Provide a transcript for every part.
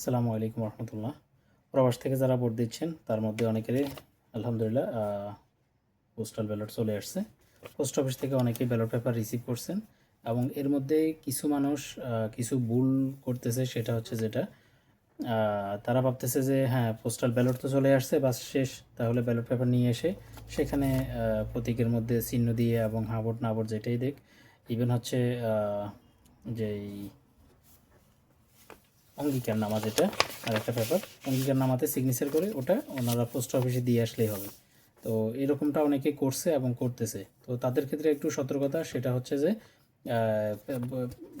আসসালামু আলাইকুম রহমতুল্লাহ। প্রবাস থেকে যারা ভোট দিচ্ছেন, তার মধ্যে অনেকেরই আলহামদুলিল্লাহ পোস্টাল ব্যালট চলে আসছে। পোস্ট অফিস থেকে অনেকেই ব্যালট পেপার রিসিভ করছেন এবং এর মধ্যে কিছু মানুষ কিছু ভুল করতেছে, সেটা হচ্ছে যেটা তারা ভাবতেছে যে হ্যাঁ পোস্টাল ব্যালট তো চলে আসছে, বাস শেষ, তাহলে ব্যালট পেপার নিয়ে এসে সেখানে প্রতীকের মধ্যে চিহ্ন দিয়ে এবং হ্যাঁ নাবট যেটাই দেখ ইভেন হচ্ছে যেই অঙ্গীকার নামা যেটা আর একটা পেপার অঙ্গীকার নামাতে সিগনেচার করে ওটা ওনারা পোস্ট অফিসে দিয়ে আসলেই হবে। তো এরকমটা অনেকে করছে এবং করতেছে। তো তাদের ক্ষেত্রে একটু সতর্কতা, সেটা হচ্ছে যে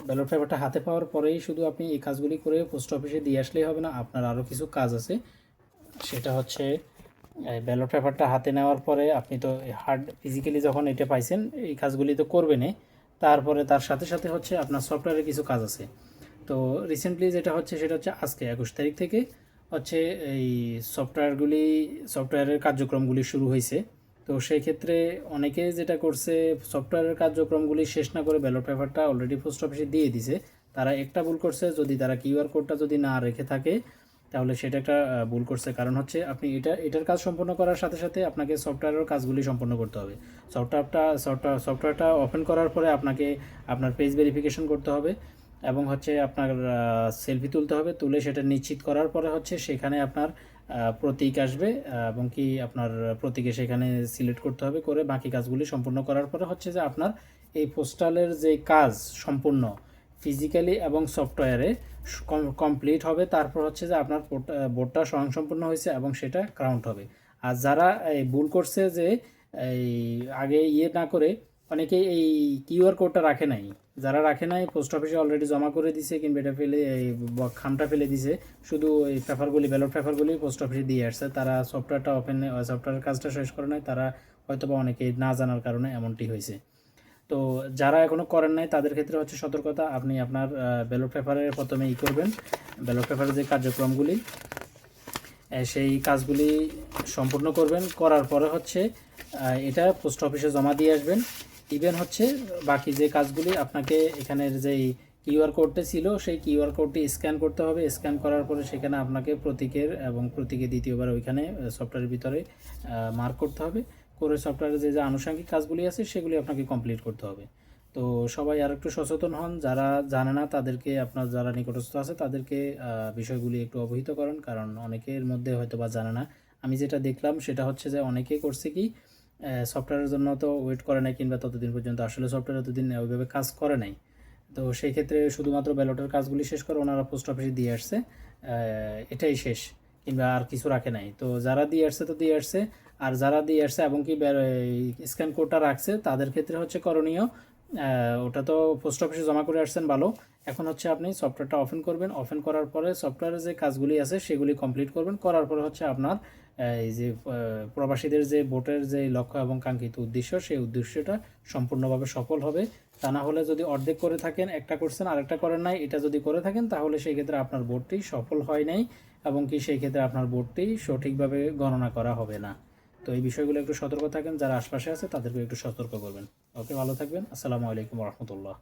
ব্যালট পেপারটা হাতে পাওয়ার পরেই শুধু আপনি এই কাজগুলি করে পোস্ট অফিসে দিয়ে আসলেই হবে না, আপনার আরও কিছু কাজ আছে। সেটা হচ্ছে ব্যালট পেপারটা হাতে নেওয়ার পরে আপনি তো হার্ড ফিজিক্যালি যখন এটা পাইছেন, এই কাজগুলি তো করবেনই। তারপরে তার সাথে সাথে হচ্ছে আপনার সফটওয়্যারের কিছু কাজ আছে। তো রিসেন্টলি যেটা হচ্ছে সেটা হচ্ছে আজকে, একুশ তারিখ থেকে হচ্ছে এই সফটওয়্যারগুলি সফটওয়্যারের কার্যক্রমগুলি শুরু হয়েছে। তো সেই ক্ষেত্রে অনেকে যেটা করছে সফটওয়্যারের কার্যক্রমগুলি শেষ না করে ব্যালট পেপারটা অলরেডি পোস্ট অফিসে দিয়ে দিছে। তারা একটা ভুল করছে, যদি তারা কিউআর কোডটা যদি না রেখে থাকে, তাহলে সেটা একটা ভুল করছে। কারণ হচ্ছে আপনি এটা, এটার কাজ সম্পন্ন করার সাথে সাথে আপনাকে সফটওয়্যারের কাজগুলি সম্পন্ন করতে হবে। সফটওয়্যারটা সফটওয়্যার সফটওয়্যারটা ওপেন করার পরে আপনাকে আপনার পেজ ভেরিফিকেশন করতে হবে। এবং হচ্ছে আপনার সেলফি তুলতে হবে, তুলে সেটা নিশ্চিত করার পরে হচ্ছে সেখানে আপনার প্রতীক আসবে এবং কি আপনার প্রতীকে সেখানে সিলেক্ট করতে হবে করে বাকি কাজগুলি সম্পূর্ণ করার পরে হচ্ছে যে আপনার এই পোস্টালের যে কাজ সম্পূর্ণ ফিজিক্যালি এবং সফটওয়্যারে কমপ্লিট হবে, তারপর হচ্ছে যে আপনার বোর্ডটা স্বয়ংসম্পূর্ণ হয়েছে এবং সেটা কাউন্ট হবে। আর যারা ভুল করছে যে এই আগে ইয়ে না করে অনেকেই এই কিউআর কোডটা রাখে নাই। যারা রাখে নাই, পোস্ট অফিসে অলরেডি জমা করে দিছে, কিংবা এটা ফেলে, এই খামটা ফেলে দিছে, শুধু এই পেপারগুলি ব্যালট পেপারগুলি পোস্ট অফিসে দিয়ে আসছে। তারা সফটওয়্যারটা ওপেন সফটওয়্যারের কাজটা শেষ করে নাই, তারা হয়তো বা অনেকেই না জানার কারণে এমনটি হয়েছে। তো যারা এখনও করেন নাই, তাদের ক্ষেত্রে হচ্ছে সতর্কতা, আপনি আপনার ব্যালট পেপারে প্রথমে ই করবেন। ব্যালট পেপারের যে কার্যক্রমগুলি সেই কাজগুলি সম্পূর্ণ করবেন। করার পরে হচ্ছে এটা পোস্ট অফিসে জমা দিয়ে আসবেন। ইভেন হচ্ছে বাকি যে কাজগুলি আপনাকে এখানের যেই কিউআর কোডটা ছিল, সেই কিউআর কোডটি স্ক্যান করতে হবে। স্ক্যান করার পরে সেখানে আপনাকে প্রতীকের এবং প্রতীকে দ্বিতীয়বার ওইখানে সফটওয়্যারের ভিতরে মার্ক করতে হবে। করে সফটওয়্যারের যে যে আনুষঙ্গিক কাজগুলি আছে, সেগুলি আপনাকে কমপ্লিট করতে হবে। তো সবাই আর একটু সচেতন হন। যারা জানে না, তাদেরকে আপনার যারা নিকটস্থ আছে, তাদেরকে বিষয়গুলি একটু অবহিত করেন। কারণ অনেকের মধ্যে হয়তো বা জানে না। আমি যেটা দেখলাম, সেটা হচ্ছে যে, অনেকে করছে কি সফটওয়্যারের জন্য তো ওয়েট করে নাই কিংবা ততদিন পর্যন্ত। আসলে সফটওয়্যার ততদিন ওইভাবে কাজ করে নাই। তো সেই ক্ষেত্রে শুধুমাত্র ব্যালটের কাজগুলি শেষ করে ওনারা পোস্ট অফিসে দিয়ে আসছে। এটাই শেষ, কিংবা আর কিছু রাখে নাই। তো যারা দিয়ে আসছে তো দিয়ে আসছে, আর যারা দিয়ে আসছে এবং কি স্ক্যান কোডটা রাখছে, তাদের ক্ষেত্রে হচ্ছে করণীয় ওটা তো পোস্ট অফিসে জমা করে আসছেন, ভালো। এখন হচ্ছে আপনি সফটওয়্যারটা ওপেন করবেন। ওপেন করার পরে সফটওয়্যারের যে কাজগুলি আছে, সেগুলি কমপ্লিট করবেন। করার পরে হচ্ছে আপনার এই যে প্রবাসীদের যে ভোটের যে লক্ষ্য এবং কাঙ্ক্ষিত উদ্দেশ্য, সেই উদ্দেশ্যটা সম্পূর্ণভাবে সফল হবে। তা না হলে যদি অর্ধেক করে থাকেন, একটা করছেন, আরেকটা করেন নাই, এটা যদি করে থাকেন, তাহলে সেই ক্ষেত্রে আপনার ভোটটি সফল হয় নাই এবং কি সেই ক্ষেত্রে আপনার ভোটটি সঠিকভাবে গণনা করা হবে না। তো এই বিষয়গুলো একটু সতর্ক থাকেন, যারা আশপাশে আছে তাদেরকে একটু সতর্ক করবেন। ওকে, ভালো থাকবেন। আসসালামু আলাইকুম রহমতুল্লাহ।